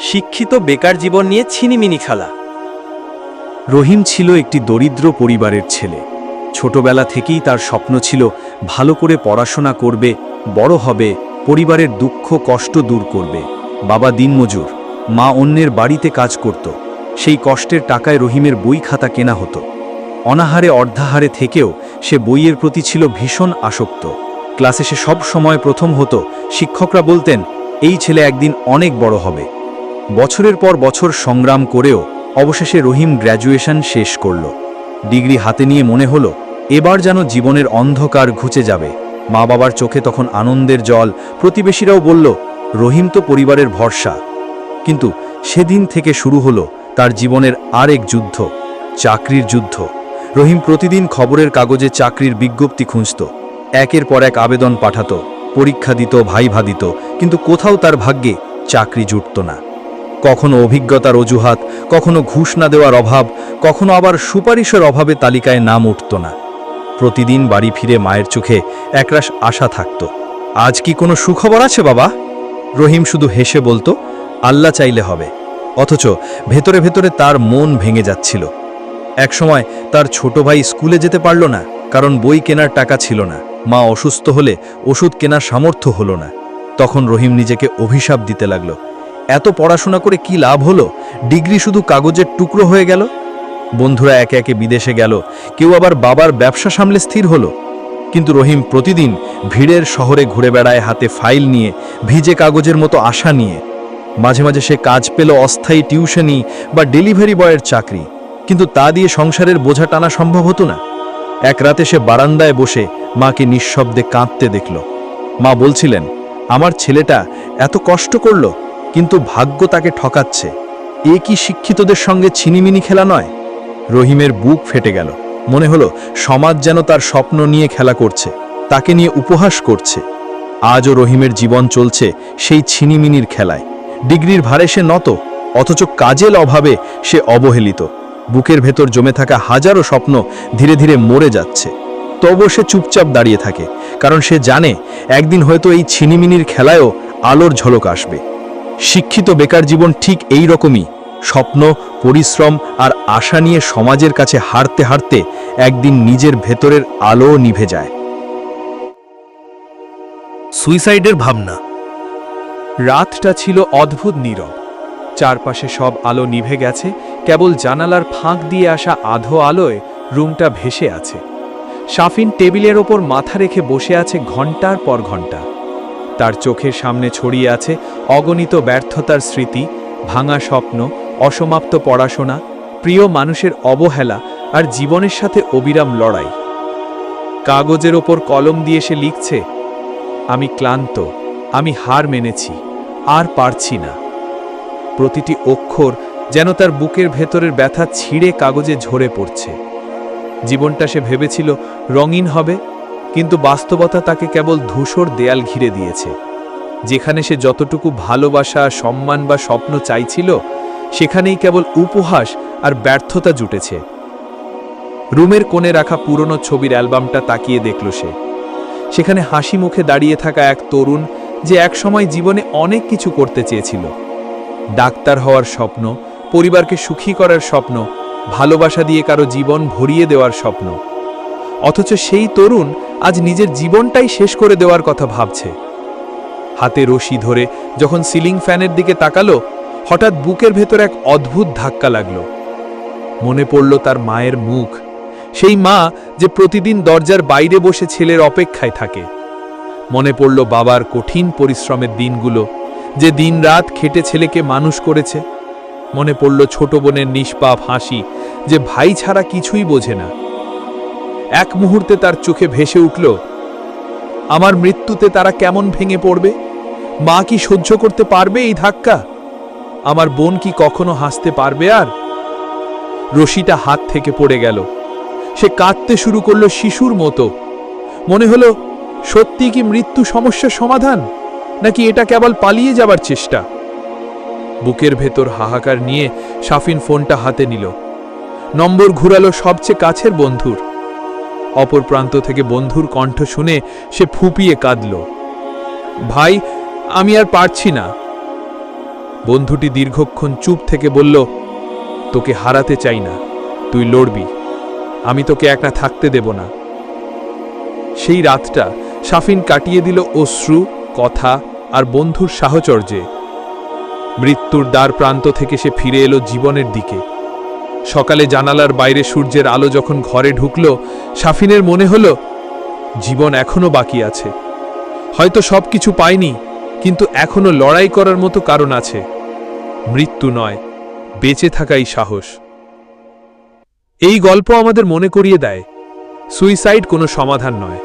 শিক্ষিত বেকার জীবন নিয়ে ছিনিমিনি খেলা। রহিম ছিল একটি দরিদ্র পরিবারের ছেলে। ছোটবেলা থেকেই তার স্বপ্ন ছিল, ভালো করে পড়াশোনা করবে, বড় হবে, পরিবারের দুঃখ, কষ্ট দূর করবে। বাবা দিনমজুর, মা অন্যের বাড়িতে কাজ করত। সেই কষ্টের টাকায় রহিমের বই খাতা কেনা হতো। অনাহারে অর্ধাহারে থেকেও সে বইয়ের প্রতি ছিল ভীষণ আসক্ত। ক্লাসে সে সব সময় প্রথম হতো। শিক্ষকরা বলতেন, এই ছেলে একদিন অনেক বড় হবে। বছরের পর বছর সংগ্রাম করেও অবশেষে রহিম গ্র্যাজুয়েশন শেষ করল। ডিগ্রি হাতে নিয়ে মনে হলো, এবার যেন জীবনের অন্ধকার ঘুচে যাবে। মা বাবার চোখে তখন আনন্দের জল, প্রতিবেশীরাও বলল, রহিম তো পরিবারের ভরসা। কিন্তু সেদিন থেকে শুরু হলো তার জীবনের আরেক যুদ্ধ, চাকরির যুদ্ধ। রহিম প্রতিদিন খবরের কাগজে চাকরির বিজ্ঞপ্তি খুঁজত। একের পর এক আবেদন পাঠাতো, পরীক্ষা দিত, ভাইভা দিত, কিন্তু কোথাও তার ভাগ্যে চাকরি জুটত না। কখনো অভিজ্ঞতার অজুহাত, কখনো ঘুষ না দেওয়ার অভাব, কখনো আবার সুপারিশের অভাবে তালিকায় নাম উঠত না। প্রতিদিন বাড়ি ফিরে মায়ের চোখে একরাশ আশা থাকত। আজ কি কোনো সুখবর আছে বাবা? রহিম শুধু হেসে বলতো, আল্লাহ চাইলে হবে। অথচ ভেতরে ভেতরে তার মন ভেঙে যাচ্ছিল। একসময় তার ছোট ভাই স্কুলে যেতে পারল না, কারণ বই কেনার টাকা ছিল না। মা অসুস্থ হলে ওষুধ কেনার সামর্থ্য হলো না। তখন রহিম নিজেকে অভিশাপ দিতে লাগল। এত পড়াশোনা করে কি লাভ হলো? ডিগ্রি শুধু কাগজের টুকরো হয়ে গেল? বন্ধুরা একে একে বিদেশে গেল, কেউ আবার বাবার ব্যবসা সামলে স্থির হলো। কিন্তু রহিম প্রতিদিন ভিড়ের শহরে ঘুরে বেড়ায় হাতে ফাইল নিয়ে, ভিজে কাগজের মতো আশা নিয়ে। মাঝে মাঝে সে কাজ পেল অস্থায়ী টিউশনি বা ডেলিভারি বয়ের চাকরি। কিন্তু তা দিয়ে সংসারের বোঝা টানা সম্ভব হতো না। এক রাতে সে বারান্দায় বসে মাকে নিঃশব্দে কাঁদতে দেখল। মা বলছিলেন, আমার ছেলেটা এত কষ্ট করল কিন্তু ভাগ্য তাকে ঠকাচ্ছে। এ কি শিক্ষিতদের সঙ্গে ছিনিমিনি খেলা নয়? রহিমের বুক ফেটে গেল। মনে হলো, সমাজ যেন তার স্বপ্ন নিয়ে খেলা করছে, তাকে নিয়ে উপহাস করছে। আজও রহিমের জীবন চলছে সেই ছিনিমিনির খেলায়। ডিগ্রির ভারে সে নত, অথচ কাজের অভাবে সে অবহেলিত। বুকের ভেতর জমে থাকা হাজারো স্বপ্ন ধীরে ধীরে মরে যাচ্ছে। তবু সে চুপচাপ দাঁড়িয়ে থাকে, কারণ সে জানে, একদিন হয়তো এই ছিনিমিনির খেলায়ও আলোর ঝলক আসবে। শিক্ষিত বেকার জীবন ঠিক এই রকমই। স্বপ্ন, পরিশ্রম আর আশা নিয়ে সমাজের কাছে হারতে হারতে একদিন নিজের ভেতরের আলো নিভে যায়। সুইসাইডের ভাবনা। রাতটা ছিল অদ্ভুত নীরব। চারপাশে সব আলো নিভে গেছে, কেবল জানালার ফাঁক দিয়ে আসা আধো আলোয় রুমটা ভেসে আছে। সাফিন টেবিলের ওপর মাথা রেখে বসে আছে ঘণ্টার পর ঘণ্টা। তার চোখের সামনে ছড়িয়ে আছে অগণিত ব্যর্থতার স্মৃতি, ভাঙা স্বপ্ন, অসমাপ্ত পড়াশোনা, প্রিয় মানুষের অবহেলা আর জীবনের সাথে অবিরাম লড়াই। কাগজের ওপর কলম দিয়ে সে লিখছে, আমি ক্লান্ত, আমি হার মেনেছি, আর পারছি না। প্রতিটি অক্ষর যেন তার বুকের ভেতরের ব্যথা ছিঁড়ে কাগজে ঝরে পড়ছে। জীবনটা সে ভেবেছিল রঙিন হবে কিন্তু বাস্তবতা তাকে কেবল ধূসর দেয়াল ঘিরে দিয়েছে। যেখানে সে যতটুকু ভালোবাসা, সম্মান বা স্বপ্ন চাইছিল, সেখানেই কেবল উপহাস আর ব্যর্থতা জুটেছে। রুমের কোণে রাখা পুরনো ছবির অ্যালবামটা তাকিয়ে দেখল সে। সেখানে হাসি মুখে দাঁড়িয়ে থাকা এক তরুণ যে একসময় জীবনে অনেক কিছু করতে চেয়েছিল। ডাক্তার হওয়ার স্বপ্ন, পরিবারকে সুখী করার স্বপ্ন, ভালোবাসা দিয়ে কারও জীবন ভরিয়ে দেওয়ার স্বপ্ন। অথচ সেই তরুণ আজ নিজের জীবনটাই শেষ করে দেওয়ার কথা ভাবছে। হাতে রশি ধরে যখন সিলিং ফ্যানের দিকে তাকালো, হঠাৎ বুকের ভেতর এক অদ্ভুত ধাক্কা লাগল। মনে পড়ল তার মায়ের মুখ। সেই মা যে প্রতিদিন দরজার বাইরে বসে ছেলের অপেক্ষায় থাকে। মনে পড়ল বাবার কঠিন পরিশ্রমের দিনগুলো, যে দিনরাত খেটে ছেলেকে মানুষ করেছে। মনে পড়ল ছোট বোনের নিষ্পাপ হাসি, যে ভাই ছাড়া কিছুই বোঝে না। এক মুহূর্তে তার চোখে ভেসে উঠল, আমার মৃত্যুতে তারা কেমন ভেঙে পড়বে? মা কি সহ্য করতে পারবে এই ধাক্কা? আমার বোন কি কখনো হাসতে পারবে আর? রশিটা হাত থেকে পড়ে গেল। সে কাঁদতে শুরু করল শিশুর মতো। মনে হলো, সত্যি কি মৃত্যু সমস্যার সমাধান? নাকি এটা কেবল পালিয়ে যাবার চেষ্টা? বুকের ভেতর হাহাকার নিয়ে সাফিন ফোনটা হাতে নিল। নম্বর ঘুরালো সবচেয়ে কাছের বন্ধুর। অপর প্রান্ত থেকে বন্ধুর কণ্ঠ শুনে সে ফুপিয়ে কাঁদল। ভাই, আমি আর পারছি না। বন্ধুটি দীর্ঘক্ষণ চুপ থেকে বলল, তোকে হারাতে চাই না, তুই লড়বি। আমি তোকে একটা থাকতে দেব না। সেই রাতটা সাফিন কাটিয়ে দিল অশ্রু, কথা আর বন্ধুর সাহচর্যে। মৃত্যুর দ্বার প্রান্ত থেকে সে ফিরে এলো জীবনের দিকে। সকালে জানালার বাইরে সূর্যের আলো যখন ঘরে ঢুকল সাফিনের মনে হলো, জীবন এখনও বাকি আছে। হয়তো সব কিছু পায়নি কিন্তু এখনও লড়াই করার মতো কারণ আছে। মৃত্যু নয়, বেঁচে থাকাই সাহস। এই গল্প আমাদের মনে করিয়ে দেয়, সুইসাইড কোনো সমাধান নয়।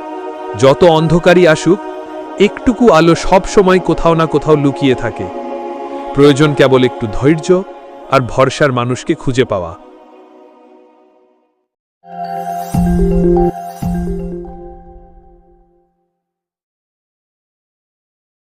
যত অন্ধকারই আসুক, একটুকু আলো সব সময় কোথাও না কোথাও লুকিয়ে থাকে। প্রয়োজন কেবল একটু ধৈর্য আর ভরসার মানুষকে খুঁজে পাওয়া।